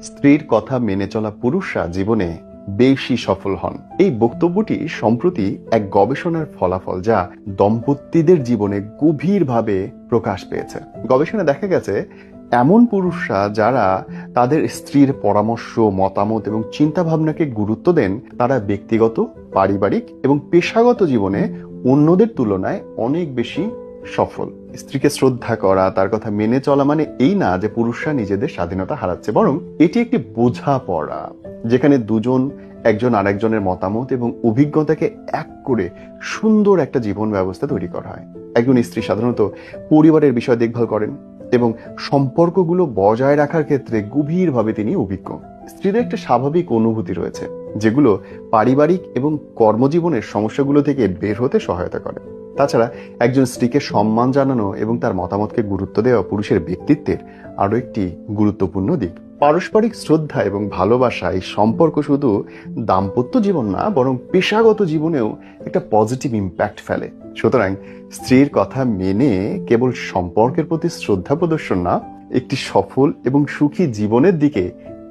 স্ত্রীর কথা মেনে চলা পুরুষরা জীবনে বেশি সফল হন। এই বক্তব্যটি সম্প্রতি এক গবেষণার ফলাফল যা দম্পতিদের জীবনে গভীরভাবে প্রকাশ পেয়েছে। গবেষণায় দেখা গেছে, এমন পুরুষরা যারা তাদের স্ত্রীর পরামর্শ, মতামত এবং চিন্তা ভাবনাকে গুরুত্ব দেন, তারা ব্যক্তিগত, পারিবারিক এবং পেশাগত জীবনে অন্যদের তুলনায় অনেক বেশি সফল। স্ত্রীকে শ্রদ্ধা করা, তার কথা মেনে চলা মানে এই না যে পুরুষরা নিজেদের স্বাধীনতা হারাচ্ছে, বরং এটি একটি বোঝাপড়া, যেখানে দুজন, একজন আরেকজনের মতামত এবং অভিজ্ঞতাকে এক করে সুন্দর একটা জীবন ব্যবস্থা তৈরি করা হয়। একজন স্ত্রী সাধারণত পরিবারের বিষয় দেখভাল করেন এবং সম্পর্কগুলো বজায় রাখার ক্ষেত্রে গভীরভাবে তিনি অভিজ্ঞ। স্ত্রীদের একটা স্বাভাবিক অনুভূতি রয়েছে, যেগুলো পারিবারিক এবং কর্মজীবনের সমস্যাগুলো থেকে বের হতে সহায়তা করে। তাছাড়া একজন স্ত্রীকে সম্মান জানানো এবং তার মতামতকে গুরুত্ব দেওয়া পুরুষের ব্যক্তিত্বের আরও একটি গুরুত্বপূর্ণ দিক। পারস্পরিক শ্রদ্ধা এবং ভালোবাসা এই সম্পর্ক শুধু দাম্পত্য জীবন না, বরং পেশাগত জীবনেও একটা পজিটিভ ইম্প্যাক্ট ফেলে। সুতরাং স্ত্রীর কথা মেনে কেবল সম্পর্কের প্রতি শ্রদ্ধা প্রদর্শন না, একটি সফল এবং সুখী জীবনের দিকে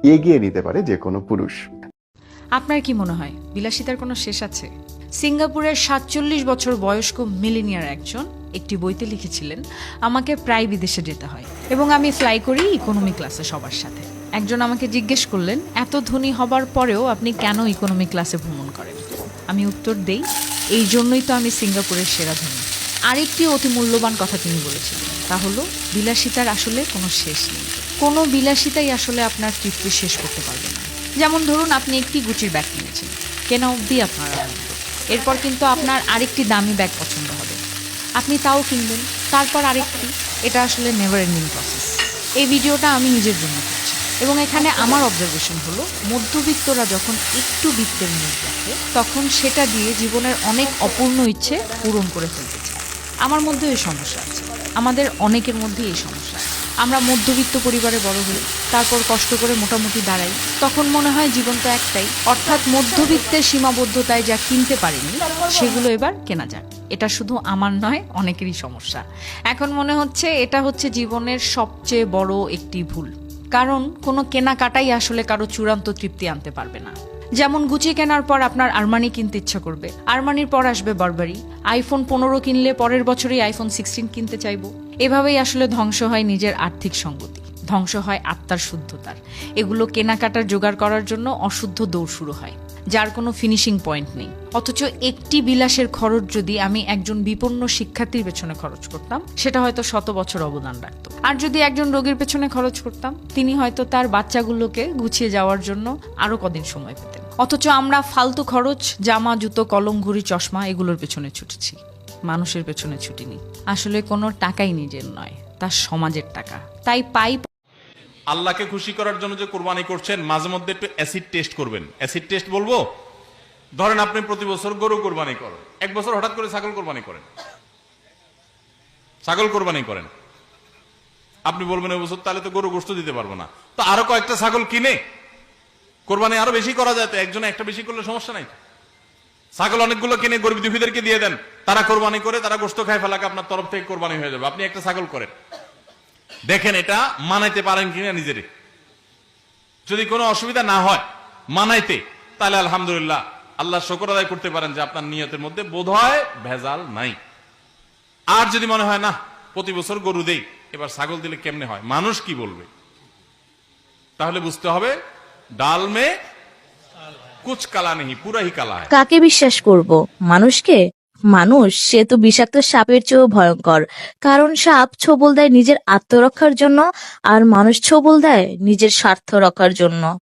এগিয়ে নিতে পারে যে কোনো পুরুষ। আপনার কি মনে হয়? বিলাসিতার কোনো শেষ আছে? সিঙ্গাপুরের সাতচল্লিশ বছর বয়স্ক মিলেনিয়ার একজন একটি বইতে লিখেছিলেন, আমাকে প্রায় বিদেশে যেতে হয় এবং আমি ফ্লাই করি ইকোনমি ক্লাসে সবার সাথে। একজন আমাকে জিজ্ঞেস করলেন, এত ধনী হবার পরেও আপনি কেন ইকোনমি ক্লাসে ভ্রমণ করেন? আমি উত্তর দেই, এই জন্যই তো আমি সিঙ্গাপুরের সেরা ধনী। আরেকটি অতি মূল্যবান কথা তিনি বলেছিলেন, তা হলো, বিলাসিতার আসলে কোনো শেষ নেই। কোনো বিলাসিতাই আসলে আপনার তৃপ্তি শেষ করতে পারবে না। যেমন ধরুন, আপনি একটি গুচির ব্যাগ কিনেছেন। কেনা অবধি আপনার এরপর কিন্তু আপনার আরেকটি দামি ব্যাগ পছন্দ হবে। আপনি তাও কিনবেন, তারপর আরেকটি, এটা আসলে নেভার এন্ডিং প্রসেস এই ভিডিওটা আমি নিজের জন্য করছি। এবং এখানে আমার অবজারভেশন হলো, মধ্যবিত্তরা যখন একটু বৃত্তের মুখ দেখে তখন সেটা দিয়ে জীবনের অনেক অপূর্ণ ইচ্ছে পূরণ করে ফেলতে চায়। আমার মধ্যে এই সমস্যা আছে। আমাদের অনেকের মধ্যে এই সমস্যা। আমরা মধ্যবিত্ত পরিবারে বড় হই, তারপর কষ্ট করে মোটামুটি দাঁড়াই। তখন মনে হয় জীবন তো একটাই, অর্থাৎ মধ্যবিত্তের সীমাবদ্ধতায় যা কিনতে পারিনি, সেগুলো এবার কেনা যাক। এটা শুধু আমার নয়, অনেকেরই সমস্যা। এখন মনে হচ্ছে এটা হচ্ছে জীবনের সবচেয়ে বড় একটি ভুল। কারণ কোনো কেনাকাটাই আসলে কারও চূড়ান্ত তৃপ্তি আনতে পারবে না। যেমন গুচি কেনার পর আপনার আরমানি কিনতে ইচ্ছা করবে। আরমানির পর আসবে বারবারি আইফোন পনেরো কিনলে পরের বছরই আইফোন সিক্সটিন কিনতে চাইব। এভাবেই আসলে ধ্বংস হয় নিজের আর্থিক সঙ্গতি ধ্বংস হয় আত্মার শুদ্ধতার। এগুলো কেনাকাটার জোগাড় করার জন্য অশুদ্ধ দৌড় শুরু হয়। যার কোনো ফিনিশিং পয়েন্ট নেই। অথচ একটি বিলাসের খরচ যদি আমি একজন বিপন্ন শিক্ষার্থীর পেছনে খরচ করতাম, সেটা হয়তো শত বছর অবদান রাখত। আর যদি একজন রোগীর পেছনে খরচ করতাম, তিনি হয়তো তার বাচ্চাগুলোকে গুছিয়ে যাওয়ার জন্য আরও কদিন সময় পেতেন। অথচ আমরা ফালতু খরচ, জামা, জুতো, কলম, ঘুড়ি, চশমা এগুলোর পেছনে ছুটেছি। মানুষের পেছনে ছুটিনি। আসলে কোনো টাকাই নিজের নয়, তার সমাজের টাকা। তাই পাই আল্লাহকে খুশি করার জন্য যে কোরবানি করছেন, মাঝে মধ্যে একটু অ্যাসিড টেস্ট করবেন। অ্যাসিড টেস্ট বলব? ধরেন আপনি প্রতি বছর গরু কোরবানি করেন। এক বছর হঠাৎ করে ছাগল কোরবানি করেন। ছাগল কোরবানি করেন। আপনি বলবেন বছর তাহলে তো গরু গোস্ত দিতে পারব না। তো আরও কয়েকটা ছাগল কিনে, কোরবানি আরও বেশি করা যায় তো, একজনে একটা বেশি করলে সমস্যা নাই ছাগল অনেকগুলো কিনে গরিব দুঃখীদেরকে দিয়ে দেন। তারা কোরবানি করে, তারা গোস্ত খায় ফেলাকে আপনার তরফ থেকে কোরবানি হয়ে যাবে। আপনি একটা ছাগল করেন। দেখেন এটা মানাইতে পারেন কিনা নিজেরে। যদি কোনো অসুবিধা না হয় মানাইতে, তাহলে আলহামদুলিল্লাহ আল্লাহ শকর আদায় করতে পারেন যে আপনার নিয়তের মধ্যে বোধ হয় ভেজাল নাই। আর যদি মনে হয়, না, প্রতি বছর গরু দেই, এবার ছাগল দিলে কেমনে হয়? মানুষ কি বলবে? তাহলে বুঝতে হবে, ডাল মে কুচ কালা নেই পুরা হি কালা কাকে বিশ্বাস করব? মানুষকে? মানুষ, সে তো বিষাক্ত সাপের চেয়েও ভয়ঙ্কর। কারণ সাপ ছোবল দেয় নিজের আত্মরক্ষার জন্য, আর মানুষ ছোবল দেয় নিজের স্বার্থ রক্ষার জন্য।